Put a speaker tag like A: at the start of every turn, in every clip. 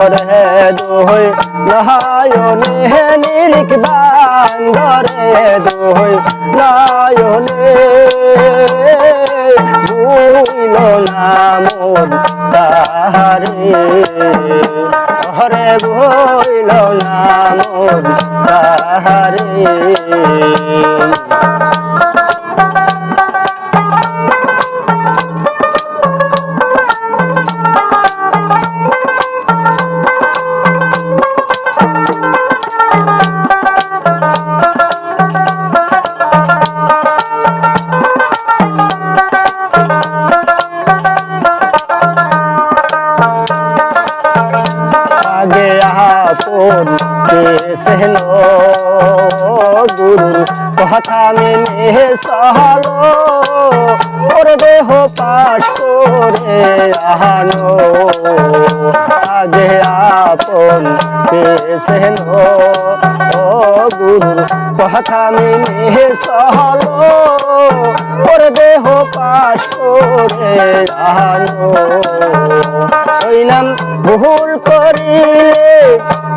A: রে দোহই নহায়নে নিরিক বান্দরে দোহই নয়নে ভুইল না মন তাহারে। হরে ভুইল না মন তাহারে। আপন কেসেন গুরুর কথা মেনে সহলো ওর দেহ পাশ করে আহানো আগে আপন ও গুরুর কথা মেনে সহলো ওর দেহ পাশ করে আহানো ওই নাম ভুল করিলে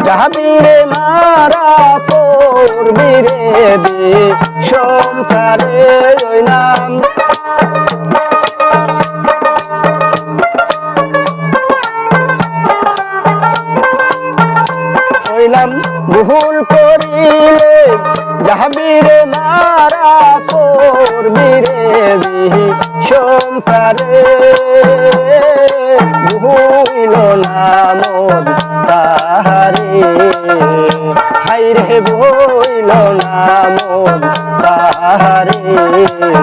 A: যাবিরে মারা পড়বি রে বিষমকারে ওই নাম হইলাম ভুল করিলে যাবিরে মারা করবি রে তাহারে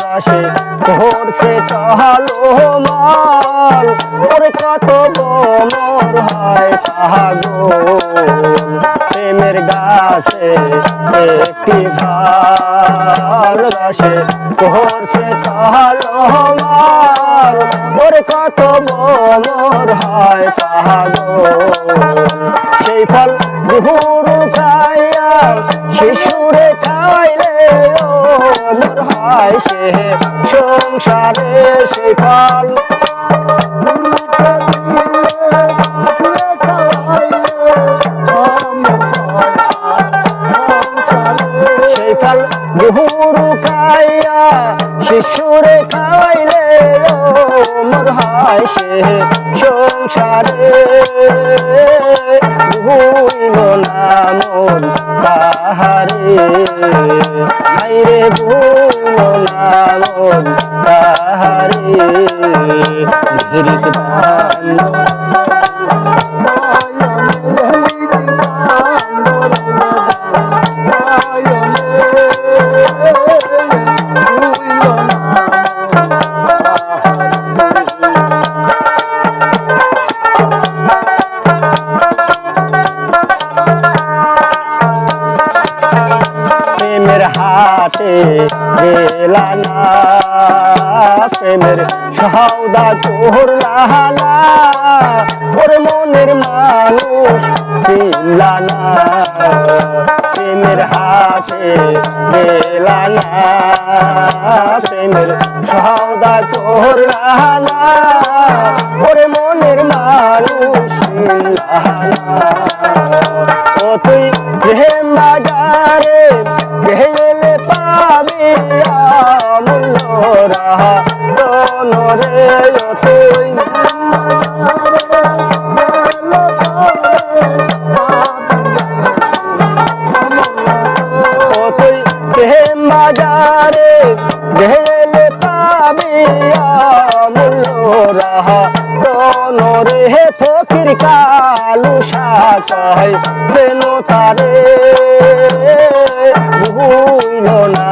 A: গাছে ধরছে চহালো মাল ওর কত বমর হয় পাগল। প্রেমের গাছে একটি ফল গাছে ধরছে চহালো মাল ওর কত বমর হয় পাগল। সেই ফল গুরু খাইয়া শিশুরে খাইলে ওর হয় সে সংসারে সেই ফল। ফল গুরু খাইয়া শিশুরে খাইলে মোর হয় সে সংসারে। ভুইল না মন তাহারে মাইরে ভুইল না মন তাহারে হাতে গেলা না প্রেমের সহদা তোর লাহানা ওর মনের মানুষ চিনলা না প্রেমের হাতে গেলা না প্রেমের সহদা তোর লাহানা ওর মনের মানুষ চিনলা বাজারে গেলে পাবি আমূল্য রাহা রে হে ফকির সেনো তারে ভুইল না